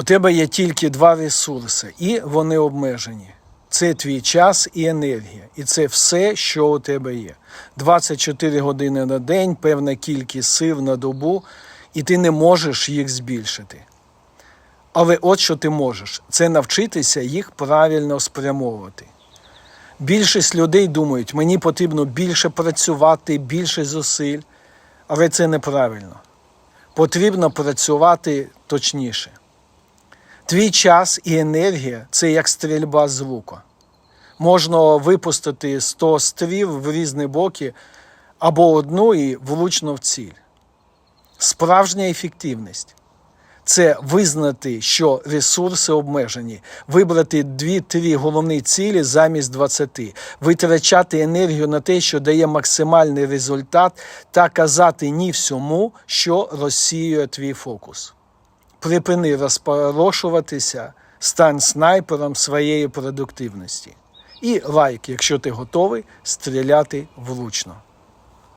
У тебе є тільки два ресурси, і вони обмежені. Це твій час і енергія. І це все, що у тебе є. 24 години на день, певна кількість сил на добу, і ти не можеш їх збільшити. Але от що ти можеш це навчитися їх правильно спрямовувати. Більшість людей думають, мені потрібно більше працювати, більше зусиль, але це неправильно. Потрібно працювати точніше. Твій час і енергія це як стрільба з лука. Можна випустити 100 стріл в різні боки або одну і влучно в ціль. Справжня ефективність це визнати, що ресурси обмежені, вибрати 2-3 головні цілі замість 20, витрачати енергію на те, що дає максимальний результат, та казати ні всьому, що розсіює твій фокус. Припини розпорошуватися, стань снайпером своєї продуктивності. І лайк, якщо ти готовий стріляти влучно.